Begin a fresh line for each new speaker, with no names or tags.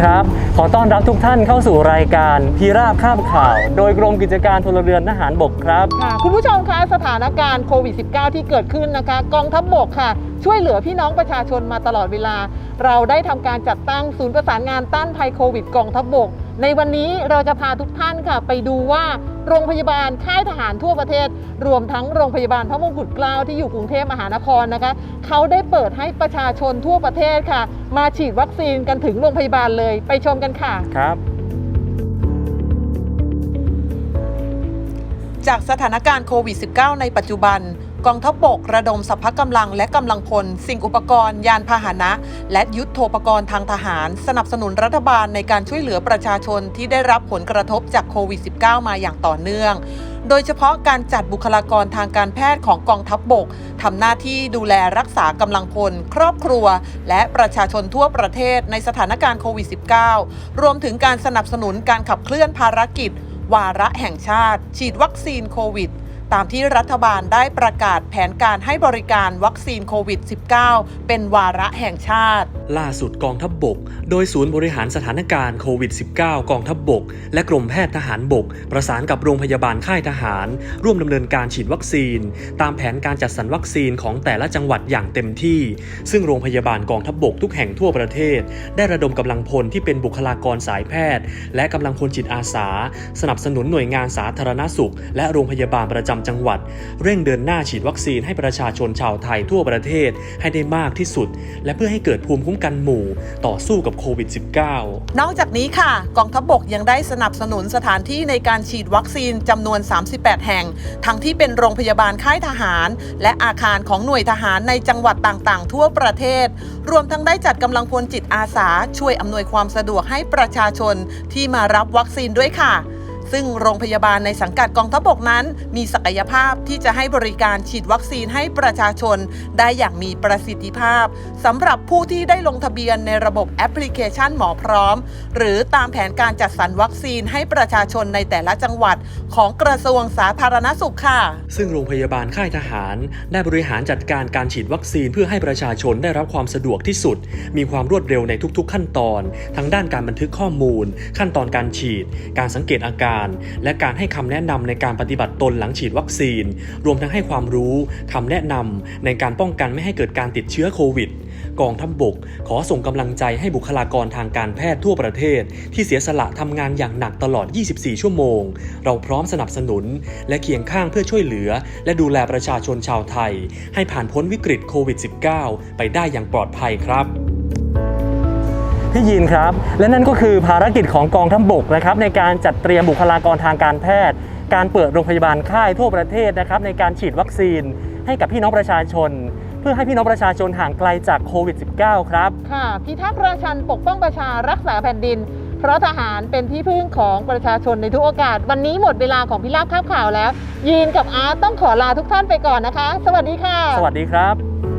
ครับ ขอต้อนรับทุกท่านเข้าสู่รายการพีราบข้ามข่าว โดยกรมกิจการพลเรือนทหารบกครับ
ค่ะคุณผู้ชมคะสถานการณ์โควิด -19 ที่เกิดขึ้นนะคะ กองทัพบบกค่ะ ช่วยเหลือพี่น้องประชาชนมาตลอดเวลา เราได้ทำการจัดตั้งศูนย์ประสานงานต้านภัยโควิดกองทัพบบก ในวันนี้เราจะพาทุกท่านค่ะ ไปดูว่าโรงพยาบาลค่ายทหารทั่วประเทศ รวมทั้งโรงพยาบาลพระมงกุฎเกล้าที่อยู่กรุงเทพมหานครนะคะเขาได้เปิดให้ประชาชนทั่วประเทศค่ะ มาฉีดวัคซีนกันถึงโรงพยาบาลเลย ไปชมกันค่ะ
ครับ
จากสถานการณ์โควิด -19 ในปัจจุบัน กองทัพบกระดมสรรพกำลังและกำลังพล สิ่งอุปกรณ์ ยานพาหนะ และยุทธโธปกรณ์ทางทหาร สนับสนุนรัฐบาลในการช่วยเหลือประชาชนที่ได้รับผลกระทบจากโควิด -19 มาอย่างต่อเนื่อง โดยเฉพาะการจัดบุคลากรทางการแพทย์ของกองทัพบกทำหน้าที่ดูแลรักษากำลังพล ครอบครัว และประชาชนทั่วประเทศในสถานการณ์โควิด -19 รวมถึงการสนับสนุนการขับเคลื่อนภารกิจ วาระแห่งชาติ ฉีดวัคซีนโควิด ตามที่รัฐบาลได้ประกาศแผนการให้บริการวัคซีนโควิด -19 เป็นวาระแห่งชาติ
ล่าสุดกองทัพบบก โดยศูนย์บริหารสถานการณ์โควิด -19 กองทัพบบก และกรมแพทย์ทหารบก ประสานกับโรงพยาบาลค่ายทหาร ร่วมดำเนินการฉีดวัคซีน ตามแผนการจัดสรรวัคซีนของแต่ละจังหวัดอย่างเต็มที่ ซึ่งโรงพยาบาลกองทัพบบกทุกแห่งทั่วประเทศ ได้ระดมกำลังพลที่เป็นบุคลากรสายแพทย์ และกำลังพลจิตอาสา สนับสนุนหน่วยงานสาธารณสุข และโรงพยาบาลประจำจังหวัด เร่งเดินหน้าฉีดวัคซีนให้ประชาชนชาวไทยทั่วประเทศให้ได้มากที่สุด และเพื่อให้เกิดภูมิคุ้มกันหมู่ต่อสู้กับโควิด -19
นอกจากนี้ค่ะ กองทัพบกยังได้สนับสนุนสถานที่ในการฉีดวัคซีนจำนวน 38 แห่ง ทั้งที่เป็นโรงพยาบาลค่ายทหาร และอาคารของหน่วยทหารในจังหวัดต่างๆ ทั่วประเทศ รวมทั้งได้จัดกำลังพลจิตอาสา ช่วยอำนวยความสะดวกให้ประชาชนที่มารับวัคซีนด้วยค่ะ ซึ่งโรงพยาบาลในสังกัดกองทัพบกนั้น มีศักยภาพที่จะให้บริการฉีดวัคซีนให้ประชาชน ได้อย่างมีประสิทธิภาพสำหรับผู้ที่ได้ลงทะเบียนในระบบแอปพลิเคชันหมอพร้อม หรือตามแผนการจัดสรรวัคซีนให้ประชาชนในแต่ละจังหวัด ของกระทรวงสาธารณสุขค่ะ
ซึ่งโรงพยาบาลค่ายทหาร ได้บริหารจัดการการฉีดวัคซีนเพื่อให้ประชาชนได้รับความสะดวกที่สุด มีความรวดเร็วในทุกๆ ขั้นตอน ทั้งด้านการบันทึกข้อมูล ขั้นตอนการฉีด การสังเกตอาการและการให้คำแนะนำในการปฏิบัติตนหลังฉีดวัคซีน รวมทั้งให้ความรู้คำแนะนำในการป้องกันไม่ให้เกิดการติดเชื้อโควิด กองทัพบบก ขอส่งกำลังใจให้บุคลากรทางการแพทย์ทั่วประเทศ ที่เสียสละทำงานอย่างหนักตลอด 24 ชั่วโมง เราพร้อมสนับสนุน และเคียงข้างเพื่อช่วยเหลือ และดูแลประชาชนชาวไทย ให้ผ่านพ้นวิกฤตโควิด -19 ไปได้อย่างปลอดภัยครับ พี่ยินครับ และนั่นก็คือภารกิจของกองทัพบกนะครับในการจัดเตรียมบุคลากรทางการแพทย์ การเปิดโรงพยาบาลค่ายทั่วประเทศนะครับในการฉีดวัคซีนให้กับพี่น้องประชาชน เพื่อให้พี่น้องประชาชนห่างไกลจากโควิด -19 ครับ
ค่ะ พิทักษ์ราชันปกป้องประชารักษาแผ่นดิน เพราะทหารเป็นที่พึ่งของประชาชนในทุกโอกาส วันนี้หมดเวลาของพิราบข้าวข่าวแล้ว ยีนกับอาร์ตต้องขอลาทุกท่านไปก่อนนะคะ สวัสดีค่ะ
สวัสดีครับ